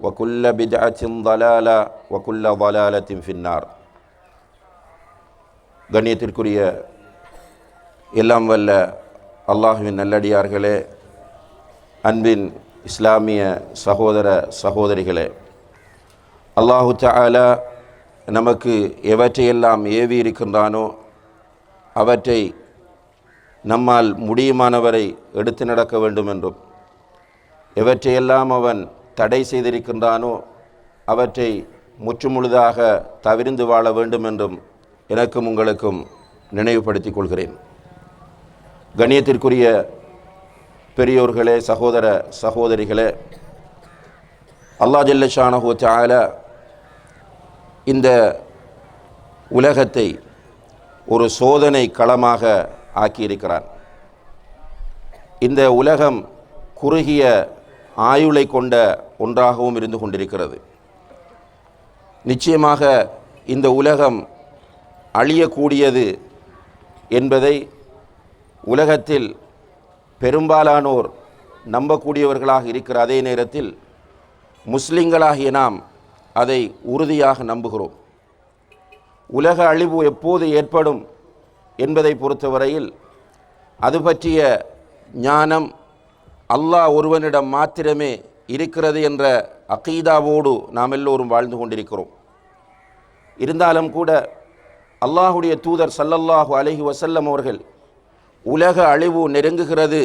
وكل بدعه ضلاله وكل ضلاله في النار கண்ணியத்திற்குரிய எல்லாம் வல்ல அல்லாஹுவின் நல்லடியார்களே அன்பின் இஸ்லாமிய சகோதர சகோதரிகளே அல்லாஹு தஆலா நமக்கு எவற்றையெல்லாம் ஏவி இருக்கின்றானோ அவற்றை நம்மால் முடியுமானவரை எடுத்து நடக்க வேண்டும் என்றும் எவற்றையெல்லாம் அவன் தடை செய்திருக்கின்றானோ அவற்றை முற்றுமுழுதாக தவிர்ந்து வாழ வேண்டும் என்றும் எனக்கும் உங்களுக்கும் நினைவுபடுத்திக் கொள்கிறேன். கணியத்திற்குரிய பெரியோர்களே சகோதர சகோதரிகளே அல்லா ஜல்லஷானஹோ சால இந்த உலகத்தை ஒரு சோதனை களமாக ஆக்கியிருக்கிறான். இந்த உலகம் குறுகிய ஆயுளை கொண்ட ஒன்றாகவும் இருந்து கொண்டிருக்கிறது. நிச்சயமாக இந்த உலகம் அழியக்கூடியது என்பதை உலகத்தில் பெரும்பாலானோர் நம்பக்கூடியவர்களாக இருக்கிற அதே நேரத்தில் முஸ்லிம்களாகிய நாம் அதை உறுதியாக நம்புகிறோம். உலக அழிவு எப்போது ஏற்படும் என்பதை பொறுத்தவரையில் அது பற்றிய ஞானம் அல்லாஹ் ஒருவனிடம் மாத்திரமே இருக்கிறது என்ற அகீதாவோடு நாம் எல்லோரும் வாழ்ந்து கொண்டிருக்கிறோம். இருந்தாலும் கூட அல்லாஹுடைய தூதர் சல்லல்லாஹு அலஹி வசல்லம் அவர்கள் உலக அழிவு நெருங்குகிறது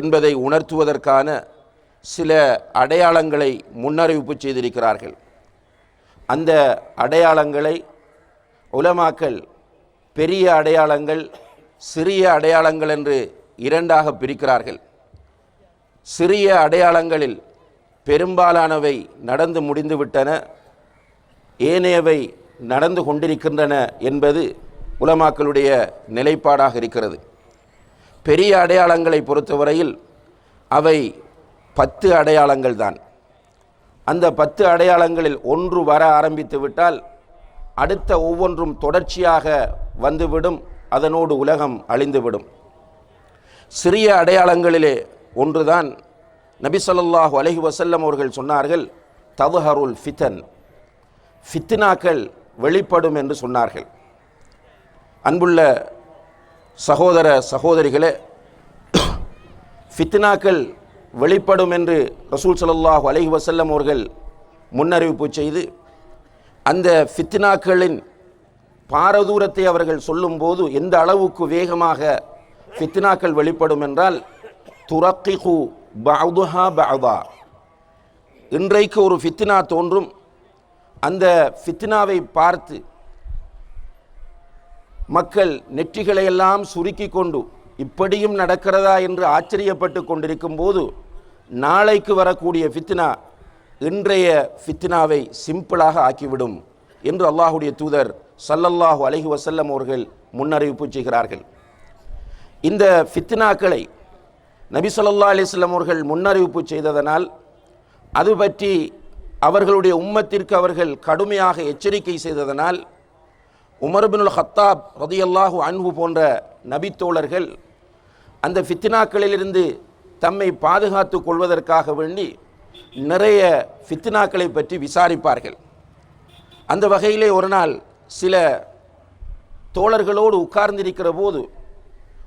என்பதை உணர்த்துவதற்கான சில அடையாளங்களை முன்னறிவிப்பு செய்திருக்கிறார்கள். அந்த அடையாளங்களை உலமாக்கல் பெரிய அடையாளங்கள் சிறிய அடையாளங்கள் என்று இரண்டாக பிரிக்கிறார்கள். சிறிய அடையாளங்களில் பெரும்பாலானவை நடந்து முடிந்துவிட்டன ஏனையவை நடந்து கொண்டிருக்கின்றன என்பது உலமாக்களுடைய நிலைப்பாடாக இருக்கிறது. பெரிய அடையாளங்களை பொறுத்தவரையில் அவை பத்து அடையாளங்கள் தான். அந்த பத்து அடையாளங்களில் ஒன்று வர ஆரம்பித்து விட்டால் அடுத்த ஒவ்வொன்றும் தொடர்ச்சியாக வந்துவிடும் அதனோடு உலகம் அழிந்துவிடும். சிறிய அடையாளங்களிலே ஒன்றுதான் நபி சொல்லாஹு அலஹி வசல்லம் அவர்கள் சொன்னார்கள் தவஹருல் ஃபித்தன் ஃபித்னாக்கள் வெளிப்படும் என்று சொன்னார்கள். அன்புள்ள சகோதர சகோதரிகளே ஃபித்னாக்கள் வெளிப்படும் என்று ரசூல் சல்லாஹூ அலஹி வசல்லம் அவர்கள் முன்னறிவிப்பு செய்து அந்த ஃபித்னாக்களின் பாரதூரத்தை அவர்கள் சொல்லும்போது எந்த அளவுக்கு வேகமாக ஃபித்னாக்கள் வெளிப்படும் என்றால் துரக்கிகு பவுதுஹா பவுதா இன்றைக்கு ஒரு ஃபித்னா தோன்றும். அந்த ஃபித்னாவை பார்த்து மக்கள் நெற்றிகளையெல்லாம் சுருக்கி கொண்டு இப்படியும் நடக்கிறதா என்று ஆச்சரியப்பட்டு கொண்டிருக்கும் போது நாளைக்கு வரக்கூடிய ஃபித்னா இன்றைய ஃபித்னாவை சிம்பிளாக ஆக்கிவிடும் என்று அல்லாஹுடைய தூதர் சல்லல்லாஹு அலஹி வசல்லம் அவர்கள் முன்னறிவிப்பு செய்கிறார்கள். இந்த ஃபித்னாக்களை நபி சொல்லா அலிஸ்லாம் அவர்கள் முன்னறிவிப்பு செய்ததனால் அது பற்றி அவர்களுடைய உம்மத்திற்கு அவர்கள் கடுமையாக எச்சரிக்கை செய்ததனால் உமர்பினுல் ஹத்தாப் ரதியல்லாஹு அன்பு போன்ற நபித்தோழர்கள் அந்த ஃபித்னாக்களிலிருந்து தம்மை பாதுகாத்து கொள்வதற்காக வேண்டி நிறைய ஃபித்னாக்களை பற்றி விசாரிப்பார்கள். அந்த வகையிலே ஒரு நாள் சில தோழர்களோடு உட்கார்ந்திருக்கிற போது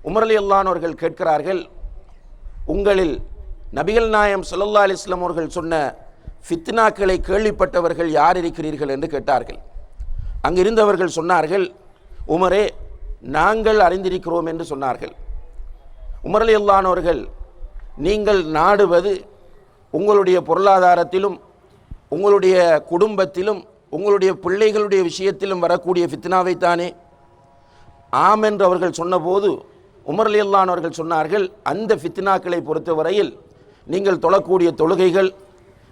உமரலி அல்லானவர்கள் கேட்கிறார்கள் உங்களில் நபிகள் நாயம் ஸல்லல்லாஹு அலிஸ்லாம் அவர்கள் சொன்ன ஃபித்னாக்களை கேள்விப்பட்டவர்கள் யார் இருக்கிறீர்கள் என்று கேட்டார்கள். அங்கிருந்தவர்கள் சொன்னார்கள் உமரே நாங்கள் அறிந்திருக்கிறோம் என்று சொன்னார்கள். உமரலி அல்லானவர்கள் நீங்கள் நாடுவது உங்களுடைய பொருளாதாரத்திலும் உங்களுடைய குடும்பத்திலும் உங்களுடைய பிள்ளைகளுடைய விஷயத்திலும் வரக்கூடிய ஃபித்னாவைத்தானே? ஆம் என்று அவர்கள் சொன்னபோது உமர் அவர்கள் சொன்னார்கள் அந்த ஃபித்னாக்களை பொறுத்தவரையில் நீங்கள் தொழக்கூடிய தொழுகைகள்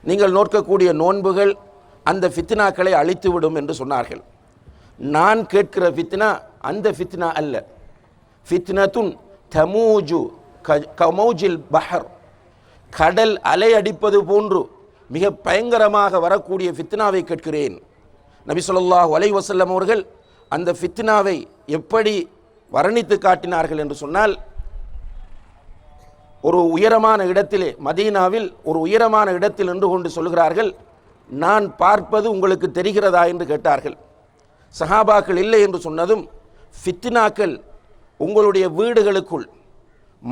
நீங்கள் நோக்கக்கூடிய நோன்புகள் அந்த ஃபித்னாக்களை அழித்து விடும் என்று சொன்னார்கள். நான் கேட்கிற ஃபித்னா அந்த ஃபித்னா அல்ல. ஃபித்னத்துன் தமூஜு கமௌஜில் பஹர். கடல் அலை அடிப்பது போன்று மிக பயங்கரமாக வரக்கூடிய ஃபித்னாவை கேட்கிறேன். நபி சொல்லாஹ் அலை வசல்லம் அவர்கள் அந்த ஃபித்னாவை எப்படி வர்ணித்து காட்டினார்கள் என்று சொன்னால் ஒரு உயரமான இடத்திலே மதீனாவில் ஒரு உயரமான இடத்தில் நின்று கொண்டு சொல்கிறார்கள் நான் பார்ப்பது உங்களுக்கு தெரிகிறதா? என்று கேட்டார்கள். சஹாபாக்கள் இல்லை என்று சொன்னதும் ஃபித்னாக்கள் உங்களுடைய வீடுகளுக்குள்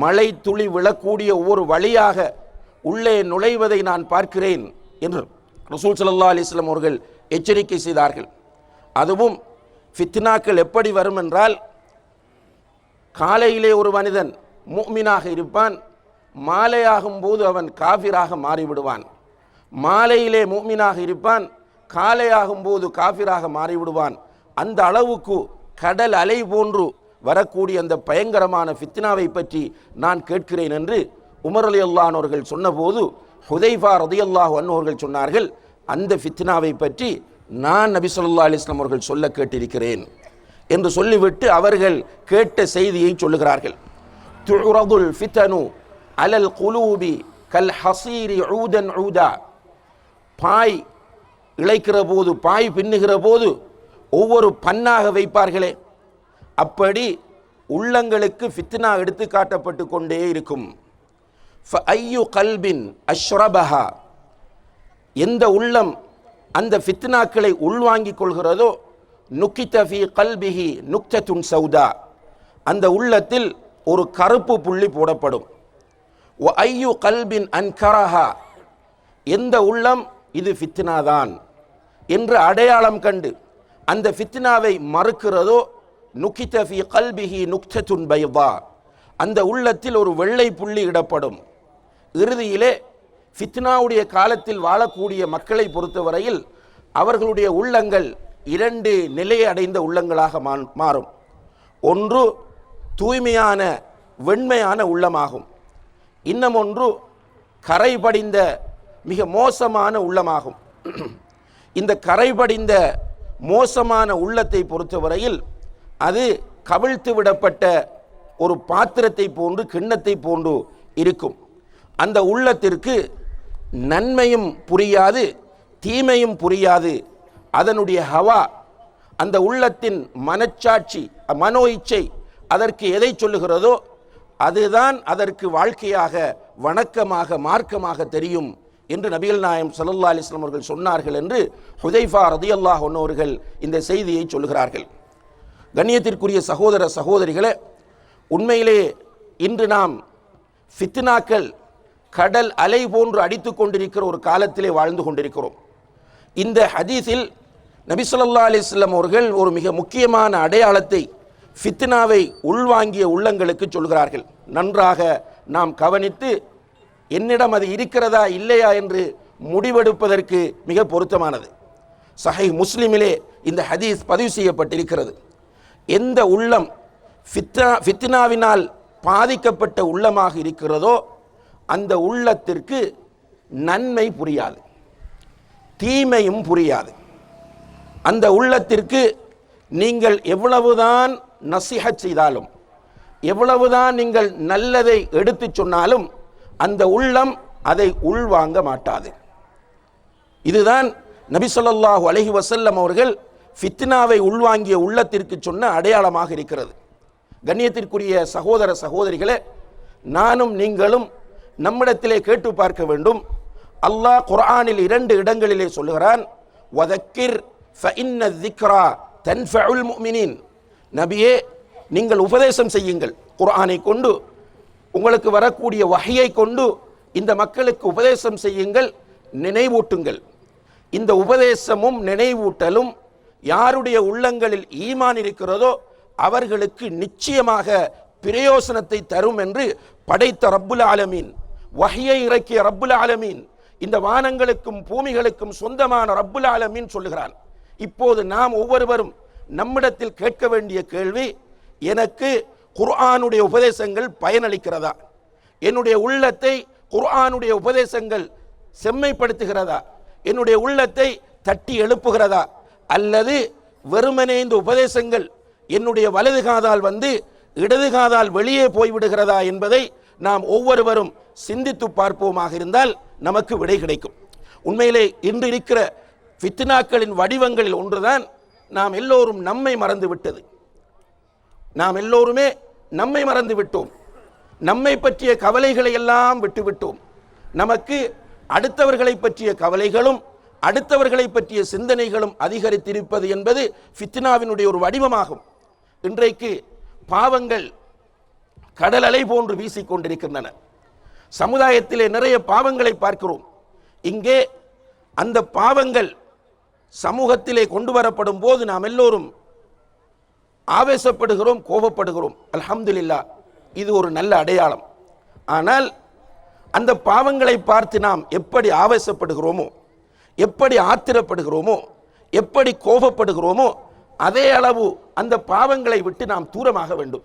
மழை துளி விழக்கூடிய ஒவ்வொரு வழியாக உள்ளே நுழைவதை நான் பார்க்கிறேன் என்று ரசூல் சல்லா அலிஸ்லாம் அவர்கள் எச்சரிக்கை செய்தார்கள். அதுவும் ஃபித்னாக்கள் எப்படி வரும் என்றால் காலையிலே ஒரு மனிதன் மூமினாக இருப்பான். மாலையாகும் போது அவன் காஃபிராக மாறிவிடுவான். மாலையிலே மூமினாக இருப்பான் காலையாகும் போது காஃபிராக மாறிவிடுவான். அந்த அளவுக்கு கடல் அலை போன்று வரக்கூடிய அந்த பயங்கரமான ஃபித்னாவை பற்றி நான் கேட்கிறேன் என்று உமர் அலி அல்லானோர்கள் சொன்னபோது ஹுதைஃபா ரதியல்லாஹு அன்னோர்கள் சொன்னார்கள் அந்த ஃபித்னாவை பற்றி நான் நபி சொல்லா அலிஸ்லாம் அவர்கள் சொல்ல கேட்டிருக்கிறேன். என்று சொல்லிவிட்டு அவர்கள் கேட்ட செய்தியை சொல்லுகிறார்கள். துரதுல் ஃபித்தனு அலல் குலூபி கல் ஹசீரி ஊதன் ஊதா. பாய் இழைக்கிற போது பாய் பின்னுகிற போது ஒவ்வொரு பன்னாக வைப்பார்களே. அப்படி உள்ளங்களுக்கு ஃபித்னா எடுத்து காட்டப்பட்டு கொண்டே இருக்கும். ஐயு கல்பின் அஷ்ரபஹா. எந்த உள்ளம் அந்த ஃபித்னாக்களை உள்வாங்கிக் கொள்கிறதோ நுக்கித்தஃபி கல்பிஹி நுக்தத்துன் சௌதா. அந்த உள்ளத்தில் ஒரு கருப்பு புள்ளி போடப்படும். ஒ ஐயு கல்பின் அன்கரஹா. எந்த உள்ளம் இது ஃபித்னாதான். என்று அடையாளம் கண்டு அந்த ஃபித்னாவை மறுக்கிறதோ நுக்கித்தஃபி கல்பிஹி நுக்தத்துன் பைவா அந்த உள்ளத்தில் ஒரு வெள்ளை புள்ளி இடப்படும். இறுதியிலே ஃபித்னாவுடைய காலத்தில் வாழக்கூடிய மக்களை பொறுத்தவரையில் அவர்களுடைய உள்ளங்கள் இரண்டு நிலையை அடைந்த உள்ளங்களாக மா- மாறும். ஒன்று தூய்மையான வெண்மையான உள்ளமாகும். இன்னும் ஒன்று கரை படிந்த மிக மோசமான உள்ளமாகும். இந்த கரை படிந்த மோசமான உள்ளத்தை பொறுத்தவரையில் அது கவிழ்த்து விடப்பட்ட ஒரு பாத்திரத்தை போன்று கிண்ணத்தை போன்று இருக்கும். அந்த உள்ளத்திற்கு நன்மையும் புரியாது தீமையும் புரியாது அதனுடைய ஹவா அந்த உள்ளத்தின் மனச்சாட்சி மனோ இச்சை அதற்கு எதை சொல்லுகிறதோ அதுதான் அதற்கு வாழ்க்கையாக வணக்கமாக மார்க்கமாக தெரியும் என்று நபிகள் நாயம் சல்லா அலிஸ்லாம் அவர்கள் சொன்னார்கள் என்று ஹுதைஃபா ரதியல்லாஹ் ஒன்னோர்கள் இந்த செய்தியை சொல்லுகிறார்கள். கண்ணியத்திற்குரிய சகோதர சகோதரிகளே உண்மையிலே இன்று நாம் ஃபித்னாக்கள் கடல் அலை போன்று அடித்து கொண்டிருக்கிற ஒரு காலத்திலே வாழ்ந்து கொண்டிருக்கிறோம். இந்த ஹதீஸில் நபி ஸல்லல்லாஹு அவர்கள் ஒரு மிக முக்கியமான அடையாளத்தை ஃபித்னாவை உள்வாங்கிய உள்ளங்களுக்கு சொல்கிறார்கள். நன்றாக நாம் கவனித்து என்னிடம் அது இருக்கிறதா இல்லையா என்று முடிவெடுப்பதற்கு மிக பொருத்தமானது. சஹை முஸ்லிமிலே இந்த ஹதீஸ் பதிவு செய்யப்பட்டிருக்கிறது. எந்த உள்ளம் ஃபித்னா ஃபித்னாவினால் பாதிக்கப்பட்ட உள்ளமாக இருக்கிறதோ அந்த உள்ளத்திற்கு நன்மை புரியாது. தீமையும் புரியாது. அந்த உள்ளத்திற்கு நீங்கள் எவ்வளவுதான் நசிஹத் செய்தாலும் எவ்வளவுதான் நீங்கள் நல்லதை எடுத்துச் சொன்னாலும் அந்த உள்ளம் அதை உள்வாங்க மாட்டாது. இதுதான் நபி சொல்லாஹு அலஹி வசல்லம் அவர்கள் ஃபித்னாவை உள்வாங்கிய உள்ளத்திற்கு சொன்ன அடையாளமாக இருக்கிறது. கண்ணியத்திற்குரிய சகோதர சகோதரிகளே நானும் நீங்களும் நம்மிடத்திலே கேட்டு பார்க்க வேண்டும். அல்லாஹ் குரானில் இரண்டு இடங்களிலே சொல்லுகிறான் வதக்கிர் திக்ரா தன்ஃபுல் முமினின் நபியே நீங்கள் உபதேசம் செய்யுங்கள் குர்ஆனை கொண்டு உங்களுக்கு வரக்கூடிய வகையை கொண்டு இந்த மக்களுக்கு உபதேசம் செய்யுங்கள் நினைவூட்டுங்கள். இந்த உபதேசமும் நினைவூட்டலும் யாருடைய உள்ளங்களில் ஈமான் இருக்கிறதோ அவர்களுக்கு நிச்சயமாக பிரயோசனத்தை தரும் என்று படைத்த ரப்புல் ஆலமீன் வகையை இறக்கிய ரப்புல் ஆலமீன். இந்த வானங்களுக்கும் பூமிகளுக்கும் சொந்தமான ரப்புல் ஆலமின் சொல்லுகிறான். இப்போது நாம் ஒவ்வொருவரும் நம்மிடத்தில் கேட்க வேண்டிய கேள்வி எனக்கு குர்ஆனுடைய உபதேசங்கள் பயனளிக்கிறதா? என்னுடைய உள்ளத்தை குர்ஆனுடைய உபதேசங்கள் செம்மைப்படுத்துகிறதா? என்னுடைய உள்ளத்தை தட்டி எழுப்புகிறதா? அல்லது வெறுமனே இந்த உபதேசங்கள் என்னுடைய வலது காதால் வந்து இடது காதால் வெளியே போய்விடுகிறதா என்பதை நாம் ஒவ்வொருவரும் சிந்தித்து பார்ப்போமாக இருந்தால் நமக்கு விடை கிடைக்கும். உண்மையிலே இன்று இருக்கிற ஃபித்னாக்களின் வடிவங்களில் ஒன்றுதான் நாம் எல்லோரும் நம்மை மறந்து விட்டது. நாம் எல்லோருமே நம்மை மறந்து விட்டோம். நம்மை பற்றிய கவலைகளை எல்லாம் விட்டுவிட்டோம் நமக்கு அடுத்தவர்களை பற்றிய கவலைகளும் அடுத்தவர்களை பற்றிய சிந்தனைகளும் அதிகரித்திருப்பது என்பது ஃபித்னாவினுடைய ஒரு வடிவமாகும். இன்றைக்கு பாவங்கள் கடலலை போன்று வீசிக்கொண்டிருக்கின்றன. சமுதாயத்திலே நிறைய பாவங்களை பார்க்கிறோம். இங்கே அந்த பாவங்கள் சமூகத்திலே கொண்டு வரப்படும் போது நாம் எல்லோரும் ஆவேசப்படுகிறோம் கோபப்படுகிறோம். அல்ஹம்துலில்லா இது ஒரு நல்ல அடையாளம். ஆனால் அந்த பாவங்களை பார்த்து நாம் எப்படி ஆவேசப்படுகிறோமோ எப்படி ஆத்திரப்படுகிறோமோ எப்படி கோபப்படுகிறோமோ அதே அளவு அந்த பாவங்களை விட்டு நாம் தூரமாக வேண்டும்.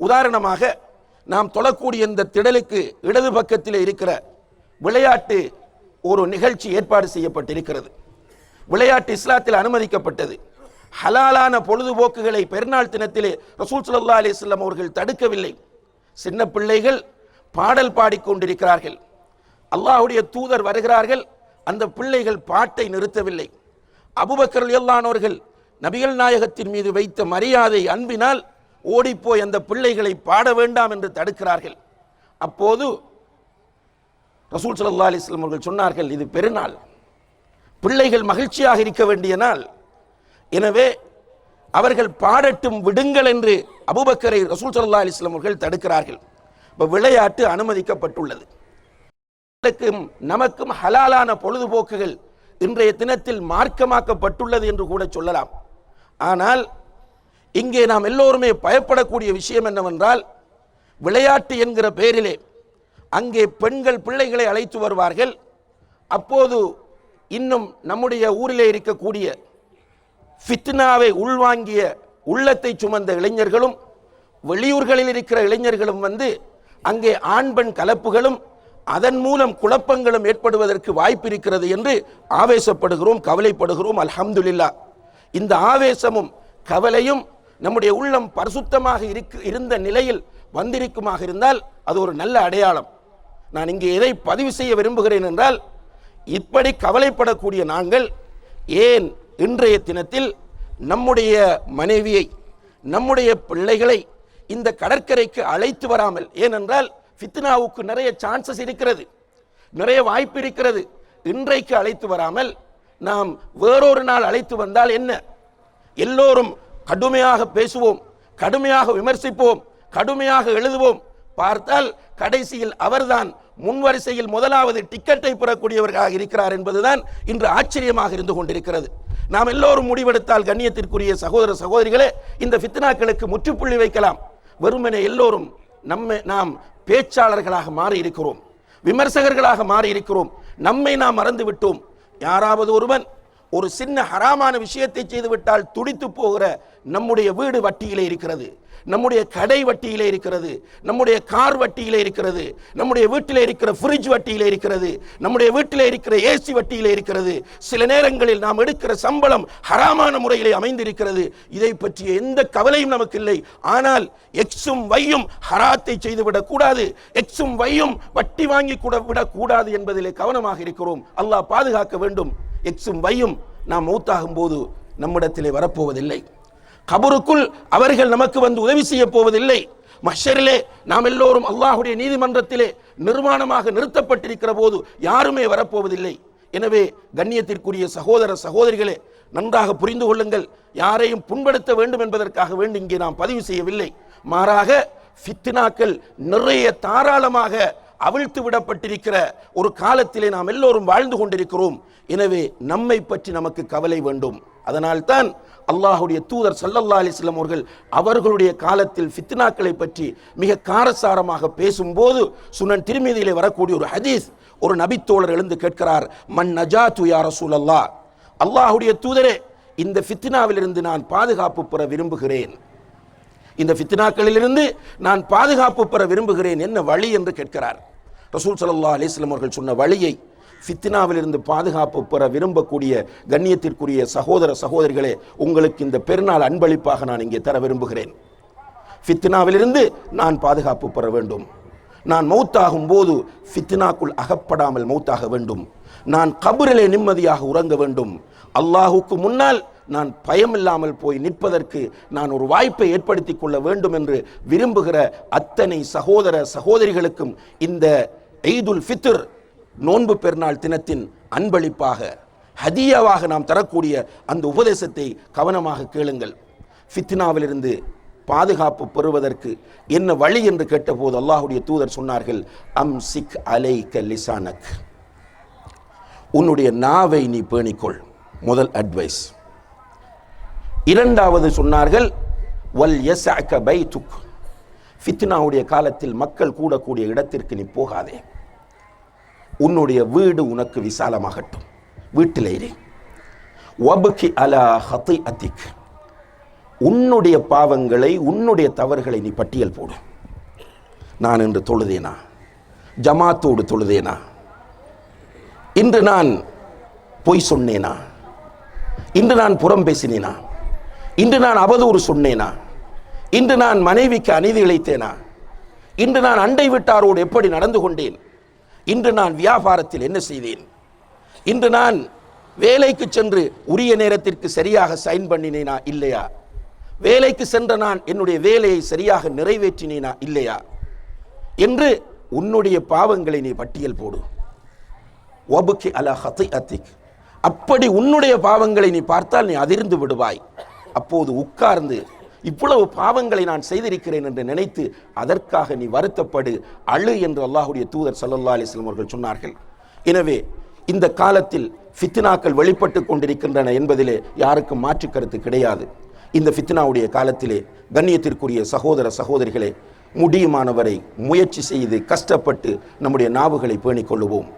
உதாரணமாக நாம் தொழக்கூடிய இந்த திடலுக்கு இடது பக்கத்தில் இருக்கிற விளையாட்டு ஒரு நிகழ்ச்சி ஏற்பாடு செய்யப்பட்டிருக்கிறது. விளையாட்டு இஸ்லாத்தில் அனுமதிக்கப்பட்டது. ஹலாலான பொழுதுபோக்குகளை பெருநாள் தினத்திலே ரசூல் சுல்லா அலிஸ்லாம் அவர்கள் தடுக்கவில்லை. சின்ன பிள்ளைகள் பாடல் பாடிக்கொண்டிருக்கிறார்கள் அல்லாஹுடைய தூதர் வருகிறார்கள். அந்த பிள்ளைகள் பாட்டை நிறுத்தவில்லை. அபுபக்கர் எல்லானவர்கள் நபிகள் நாயகத்தின் மீது வைத்த மரியாதை அன்பினால் ஓடிப்போய் அந்த பிள்ளைகளை பாட வேண்டாம் என்று தடுக்கிறார்கள். அப்போது ரசூல் சல்லா அலிஸ்லாம் அவர்கள் சொன்னார்கள் இது பெருநாள். பிள்ளைகள் மகிழ்ச்சியாக இருக்க வேண்டிய நாள். எனவே அவர்கள் பாடட்டும் விடுங்கள் என்று அபூபக்கரை ரசூல் சல்லா அலிஸ்லாம் அவர்கள் தடுக்கிறார்கள். இப்போ விளையாட்டு அனுமதிக்கப்பட்டுள்ளது. நமக்கும் ஹலாலான பொழுதுபோக்குகள் இன்றைய தினத்தில் மார்க்கமாக்கப்பட்டுள்ளது என்று கூட சொல்லலாம். ஆனால் இங்கே நாம் எல்லோருமே பயப்படக்கூடிய விஷயம் என்னவென்றால் விளையாட்டு என்கிற பெயரிலே அங்கே பெண்கள் பிள்ளைகளை அழைத்து வருவார்கள். அப்போது இன்னும் நம்முடைய ஊரிலே இருக்கக்கூடிய ஃபித்னாவை உள்வாங்கிய உள்ளத்தை சுமந்த இளைஞர்களும் வெளியூர்களில் இருக்கிற இளைஞர்களும் வந்து அங்கே ஆண் பெண் கலப்புகளும் அதன் மூலம் குழப்பங்களும் ஏற்படுவதற்கு வாய்ப்பு இருக்கிறது என்று ஆவேசப்படுகிறோம் கவலைப்படுகிறோம். அல்ஹம்துலில்லா. இந்த ஆவேசமும் கவலையும் நம்முடைய உள்ளம் பரிசுத்தமாக இருக்கு இருந்த நிலையில் வந்திருக்குமாக இருந்தால் அது ஒரு நல்ல அடையாளம். நான் இங்கே எதை பதிவு செய்ய விரும்புகிறேன் என்றால் இப்படி கவலைப்படக்கூடிய நாங்கள் ஏன் இன்றைய தினத்தில் நம்முடைய மனைவியை நம்முடைய பிள்ளைகளை இந்த கடற்கரைக்கு அழைத்து வராமல் ஏனென்றால் ஃபித்னாவுக்கு நிறைய சான்சஸ் இருக்கிறது நிறைய வாய்ப்பு இருக்கிறது. இன்றைக்கு அழைத்து வராமல் நாம் வேறொரு நாள் அழைத்து வந்தால் என்ன? எல்லோரும் கடுமையாக பேசுவோம் கடுமையாக விமர்சிப்போம் கடுமையாக எழுதுவோம். பார்த்தால் கடைசியில் அவர்தான் முன்வரிசையில் முதலாவது டிக்கெட்டை பெறக்கூடியவர்களாக இருக்கிறார் என்பதுதான் இன்று ஆச்சரியமாக இருந்து கொண்டிருக்கிறது. நாம் எல்லோரும் முடிவெடுத்தால் கண்ணியத்திற்குரிய சகோதர சகோதரிகளே இந்த ஃபித்னாக்களுக்கு முற்றுப்புள்ளி வைக்கலாம். வெறுமனே எல்லோரும் நம்மை நாம் பேச்சாளர்களாக மாறி இருக்கிறோம் விமர்சகர்களாக மாறி இருக்கிறோம் நம்மை நாம் மறந்து விட்டோம் யாராவது ஒருவன் ஒரு சின்ன ஹராமான விஷயத்தை செய்துவிட்டால் துடித்து போகிற நம்முடைய வீடு வட்டியிலே இருக்கிறது. நம்முடைய கடை வட்டியிலே இருக்கிறது. நம்முடைய கார் வட்டியிலே இருக்கிறது. நம்முடைய வீட்டில் இருக்கிற ஃப்ரிட்ஜ் வட்டியிலே இருக்கிறது. நம்முடைய வீட்டில் இருக்கிற ஏசி வட்டியிலே இருக்கிறது. சில நேரங்களில் நாம் எடுக்கிற சம்பளம் ஹராமான முறையிலே அமைந்திருக்கிறது. இதை பற்றிய எந்த கவலையும் நமக்கு இல்லை. ஆனால் எக்ஸும் வையும் ஹராத்தை செய்துவிடக் கூடாது. எக்ஸும் வையும் வட்டி வாங்கி கூட விடக்கூடாது என்பதிலே கவனமாக இருக்கிறோம். அல்லாஹ் பாதுகாக்க வேண்டும். எக்ஸும் வையும் நாம் மௌத்தாகும் போது நம்மிடத்திலே வரப்போவதில்லை. கபருக்குள் அவர்கள் நமக்கு வந்து உதவி செய்ய போவதில்லை. மஷரிலே நாம் எல்லோரும் அல்லாஹுடைய நீதிமன்றத்திலே நிர்மாணமாக நிறுத்தப்பட்டிருக்கிற போது யாருமே வரப்போவதில்லை. எனவே கண்ணியத்திற்குரிய சகோதர சகோதரிகளே நன்றாக புரிந்து கொள்ளுங்கள். யாரையும் புண்படுத்த வேண்டும் என்பதற்காக வேண்டி இங்கே நாம் பதிவு செய்யவில்லை. மாறாக ஃபித்னாக்கள் நிறைய தாராளமாக அவிழ்த்து விடப்பட்டிருக்கிற ஒரு காலத்திலே நாம் எல்லோரும் வாழ்ந்து கொண்டிருக்கிறோம். எனவே நம்மை பற்றி நமக்கு கவலை வேண்டும். அதனால்தான் அல்லாஹுடைய தூதர் சல்லல்லா அலிஸ்லாம் அவர்கள் அவர்களுடைய காலத்தில் ஃபித்னாக்களை பற்றி மிக காரசாரமாக பேசும்போது சுனன் திருமீதியிலே வரக்கூடிய ஒரு ஹதீஸ் ஒரு நபித்தோழர் எழுந்து கேட்கிறார் மன் நஜா துயார சூழல்லா அல்லாஹுடைய தூதரே இந்த ஃபித்னாவிலிருந்து நான் பாதுகாப்பு பெற விரும்புகிறேன். இந்த ஃபித்னாக்களிலிருந்து நான் பாதுகாப்பு பெற விரும்புகிறேன் என்ன வழி என்று கேட்கிறார். ரசூல் சல்லா அலிஸ்லம் அவர்கள் சொன்ன வழியை ஃபித்னாவிலிருந்து பாதுகாப்பு பெற விரும்பக்கூடிய கண்ணியத்திற்குரிய சகோதர சகோதரிகளே உங்களுக்கு இந்த பெருநாள் அன்பளிப்பாக நான் இங்கே தர விரும்புகிறேன். ஃபித்னாவிலிருந்து நான் பாதுகாப்பு பெற வேண்டும். நான் மௌத்தாகும் போது ஃபித்னாக்குள் அகப்படாமல் மௌத்தாக வேண்டும். நான் கபரிலே நிம்மதியாக உறங்க வேண்டும். அல்லாஹுக்கு முன்னால் நான் பயமில்லாமல் போய் நிற்பதற்கு நான் ஒரு வாய்ப்பை ஏற்படுத்திக் கொள்ள வேண்டும் என்று விரும்புகிற அத்தனை சகோதர சகோதரிகளுக்கும் இந்த ஐதுல் ஃபித்ர் நோன்பு பெருநாள் தினத்தின் அன்பளிப்பாக ஹதியாவாக நாம் தரக்கூடிய அந்த உபதேசத்தை கவனமாக கேளுங்கள். ஃபித்னாவிலிருந்து பாதுகாப்பு பெறுவதற்கு என்ன வழி என்று கேட்டபோது அல்லாஹுடைய தூதர் சொன்னார்கள் அம் சிக் அலை லிசானக். உன்னுடைய நாவை நீ பேணிக்கொள். முதல் அட்வைஸ் இரண்டாவது சொன்னார்கள் வல் எஸ் பை துக் ஃபித்னாவுடைய காலத்தில் மக்கள் கூடக்கூடிய இடத்திற்கு நீ போகாதே. உன்னுடைய வீடு உனக்கு விசாலமாகட்டும். வீட்டில் இரு. வபுகி அலா ஹத்திஅத்திக் உன்னுடைய பாவங்களை உன்னுடைய தவறுகளை நீ பட்டியல் போடு. நான் இன்று தொழுதேனா? ஜமாத்தோடு தொழுதேனா? இன்று நான் பொய் சொன்னேனா? இன்று நான் புறம் பேசினேனா? இன்று நான் அவதூறு சொன்னேனா? இன்று நான் மனைவிக்கு அநீதி இழைத்தேனா? இன்று நான் அண்டை விட்டாரோடு எப்படி நடந்து கொண்டேன்? இன்று நான் வியாபாரத்தில் என்ன செய்தேன்? இன்று நான் வேலைக்கு சென்று உரிய நேரத்திற்கு சரியாக சைன் பண்ணினேனா இல்லையா? வேலைக்கு சென்ற நான் என்னுடைய வேலையை சரியாக நிறைவேற்றினேனா இல்லையா? என்று உன்னுடைய பாவங்களை நீ பட்டியல் போடு. வபுக்கி அலா ஹத்திஅத்திக் அப்படி உன்னுடைய பாவங்களை நீ பார்த்தால் நீ அதிர்ந்து விடுவாய். அப்போது உட்கார்ந்து இவ்வளவு பாவங்களை நான் செய்திருக்கிறேன் என்று நினைத்து அதற்காக நீ வருத்தப்படு அழு என்று அல்லாஹுடைய தூதர் சல்லல்லா அலிஸ்லம் அவர்கள் சொன்னார்கள். எனவே இந்த காலத்தில் ஃபித்னாக்கள் வெளிப்பட்டு கொண்டிருக்கின்றன என்பதிலே யாருக்கும் மாற்று கருத்து கிடையாது. இந்த ஃபித்னாவுடைய காலத்திலே கண்ணியத்திற்குரிய சகோதர சகோதரிகளே முடியுமானவரை முயற்சி செய்து கஷ்டப்பட்டு நம்முடைய நாவுகளை பேணிக் கொள்ளுவோம்.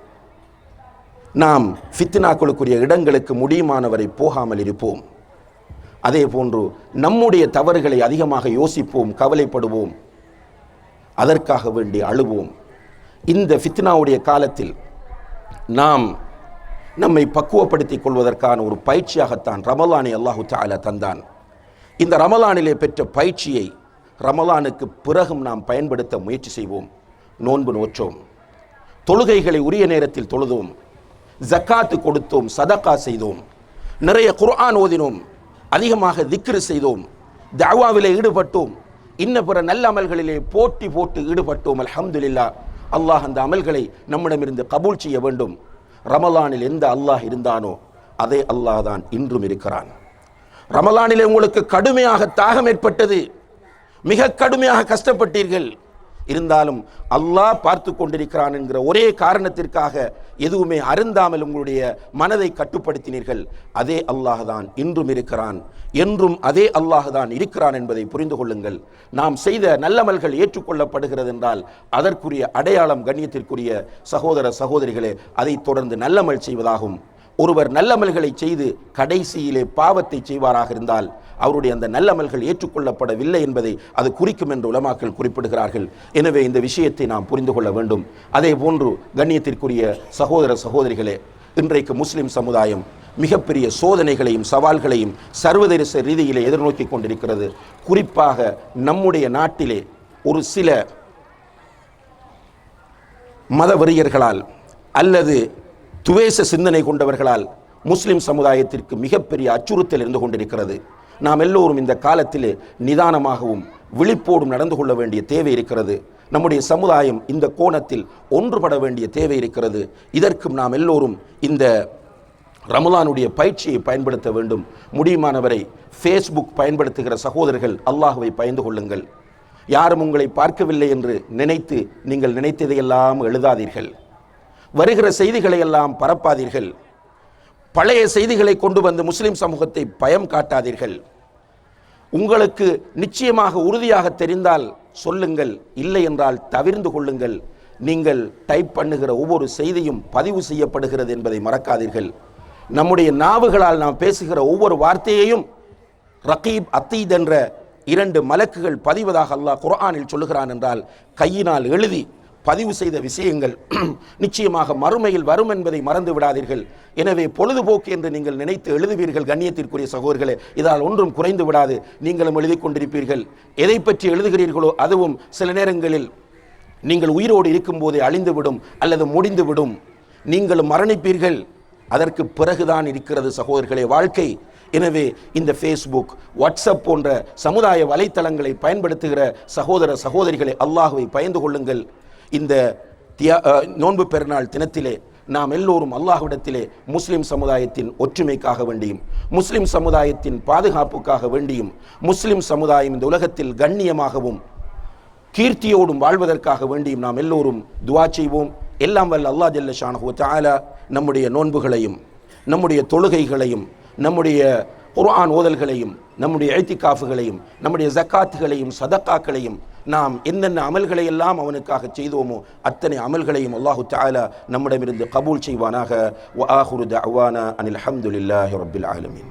நாம் ஃபித்னாக்களுக்குரிய இடங்களுக்கு முடியுமானவரை போகாமல் இருப்போம். அதே போன்று நம்முடைய தவறுகளை அதிகமாக யோசிப்போம் கவலைப்படுவோம். அதற்காக வேண்டி அழுவோம். இந்த ஃபித்னாவுடைய காலத்தில் நாம் நம்மை பக்குவப்படுத்திக் கொள்வதற்கான ஒரு பயிற்சியாகத்தான் ரமலானை அல்லாஹு தாலா தந்தான். இந்த ரமலானிலே பெற்ற பயிற்சியை ரமலானுக்கு பிறகும் நாம் பயன்படுத்த முயற்சி செய்வோம். நோன்பு நோற்றோம். தொழுகைகளை உரிய நேரத்தில் தொழுதோம். ஜக்காத்து கொடுத்தோம் சதக்கா செய்தோம். நிறைய குர்ஆன் ஓதினோம். அதிகமாக திக்ரு செய்தோம். தஅவாவிலே ஈடுபட்டோம். இன்ன பிற நல்ல அமல்களிலே போட்டி போட்டு ஈடுபட்டோம். அல்ஹம்துலில்லா. அல்லாஹ் அந்த அமல்களை நம்மிடமிருந்து கபூல் செய்ய வேண்டும். ரமலானில் எந்த அல்லாஹ் இருந்தானோ அதே அல்லாஹ் தான் இன்றும் இருக்கிறான். ரமலானிலே உங்களுக்கு கடுமையாக தாகம் ஏற்பட்டது. மிக கடுமையாக கஷ்டப்பட்டீர்கள். இருந்தாலும் அல்லாஹ் பார்த்து கொண்டிருக்கிறான் என்கிற ஒரே காரணத்திற்காக எதுவுமே அருந்தாமல் உங்களுடைய மனதை கட்டுப்படுத்தினீர்கள். அதே அல்லாஹ் தான் இன்றும் இருக்கிறான். என்றும் அதே அல்லாஹ் தான் இருக்கிறான் என்பதை புரிந்து கொள்ளுங்கள். நாம் செய்த நல்லமல்கள் ஏற்றுக்கொள்ளப்படுகிறது என்றால் அதற்குரிய அடையாளம் கண்ணியத்திற்குரிய சகோதர சகோதரிகளே அதை தொடர்ந்து நல்லமல் செய்வதாகும். ஒருவர் நல்லமல்களை செய்து கடைசியிலே பாவத்தை செய்வாராக இருந்தால் அவருடைய அந்த நல்லமல்கள் ஏற்றுக்கொள்ளப்படவில்லை என்பதை அது குறிக்கும் என்று உலமாக்கள் குறிப்பிடுகிறார்கள். எனவே இந்த விஷயத்தை நாம் புரிந்து கொள்ள வேண்டும். அதே போன்று கண்ணியத்திற்குரிய சகோதர சகோதரிகளே இன்றைக்கு முஸ்லிம் சமுதாயம் மிகப்பெரிய சோதனைகளையும் சவால்களையும் சர்வதேச ரீதியிலே எதிர்நோக்கி கொண்டிருக்கிறது. குறிப்பாக நம்முடைய நாட்டிலே ஒரு சில மதவெறியர்களால் அல்லது துவேச சிந்தனை கொண்டவர்களால் முஸ்லிம் சமுதாயத்திற்கு மிகப்பெரிய அச்சுறுத்தல் இருந்து கொண்டிருக்கிறது. நாம் எல்லோரும் இந்த காலத்திலே நிதானமாகவும் விழிப்போடும் நடந்து கொள்ள வேண்டிய தேவை இருக்கிறது. நம்முடைய சமுதாயம் இந்த கோணத்தில் ஒன்றுபட வேண்டிய தேவை இருக்கிறது. இதற்கும் நாம் எல்லோரும் இந்த ரமலானுடைய பயிற்சியை பயன்படுத்த வேண்டும். முடியுமானவரை ஃபேஸ்புக் பயன்படுத்துகிற சகோதரர்கள் அல்லாஹுவை பயந்து கொள்ளுங்கள். யாரும் உங்களை பார்க்கவில்லை என்று நினைத்து நீங்கள் நினைத்ததையெல்லாம் எழுதாதீர்கள். வருகிற செய்திகளை எல்லாம் பரப்பாதீர்கள். பழைய செய்திகளை கொண்டு வந்து முஸ்லிம் சமூகத்தை பயம் காட்டாதீர்கள். உங்களுக்கு நிச்சயமாக உறுதியாக தெரிந்தால் சொல்லுங்கள் இல்லை என்றால் தவிர்ந்து கொள்ளுங்கள். நீங்கள் டைப் பண்ணுகிற ஒவ்வொரு செய்தியும் பதிவு செய்யப்படுகிறது என்பதை மறக்காதீர்கள். நம்முடைய நாவுகளால் நாம் பேசுகிற ஒவ்வொரு வார்த்தையையும் ரகீப் அத்தீத் என்ற இரண்டு மலக்குகள் பதிவதாக அல்லாஹ் குர்ஆனில் சொல்லுகிறான் என்றால் கையினால் எழுதி பதிவு செய்த விஷயங்கள் நிச்சயமாக மறுமையில் வரும் என்பதை மறந்து விடாதீர்கள். எனவே பொழுதுபோக்கு என்று நீங்கள் நினைத்து எழுதுவீர்கள் கண்ணியத்திற்குரிய சகோதரர்களே. இதால் ஒன்றும் குறைந்து விடாது. நீங்களும் எழுதி கொண்டிருப்பீர்கள். எதை பற்றி எழுதுகிறீர்களோ அதுவும் சில நேரங்களில் நீங்கள் உயிரோடு இருக்கும்போதே அழிந்துவிடும் அல்லது முடிந்துவிடும். நீங்களும் மரணிப்பீர்கள். அதற்கு பிறகுதான் இருக்கிறது சகோதரர்களே வாழ்க்கை. எனவே இந்த ஃபேஸ்புக் வாட்ஸ்அப் போன்ற சமுதாய வலைத்தளங்களை பயன்படுத்துகிற சகோதர சகோதரிகளை அல்லாஹுவை பயந்து கொள்ளுங்கள். இந்த தியா நோன்பு பெருநாள் தினத்திலே நாம் எல்லோரும் அல்லாஹ்விடத்திலே முஸ்லிம் சமுதாயத்தின் ஒற்றுமைக்காக வேண்டியும் முஸ்லிம் சமுதாயத்தின் பாதுகாப்புக்காக வேண்டியும் முஸ்லிம் சமுதாயம் இந்த உலகத்தில் கண்ணியமாகவும் கீர்த்தியோடும் வாழ்வதற்காக வேண்டியும் நாம் எல்லோரும் துவா செய்வோம். எல்லாம் வல்ல அல்லாஹ் ஜல்ல ஷானஹு தாலா நம்முடைய நோன்புகளையும் நம்முடைய தொழுகைகளையும் நம்முடைய குர்ஆன் ஓதல்களையும் நம்முடைய எழுத்திக்காஃபுகளையும் நம்முடைய ஜக்காத்துகளையும் சதக்காக்களையும் நாம் என்னென்ன அமல்களை எல்லாம் அவனுக்காக செய்தோமோ அத்தனை அமல்களையும் அல்லாஹு தாலா நம்மிடமிருந்து கபூல் செய்வானாக. வ ஆஹிரு அனில் அஹமதுல்லாஹி ரபில் ஆலமீன்.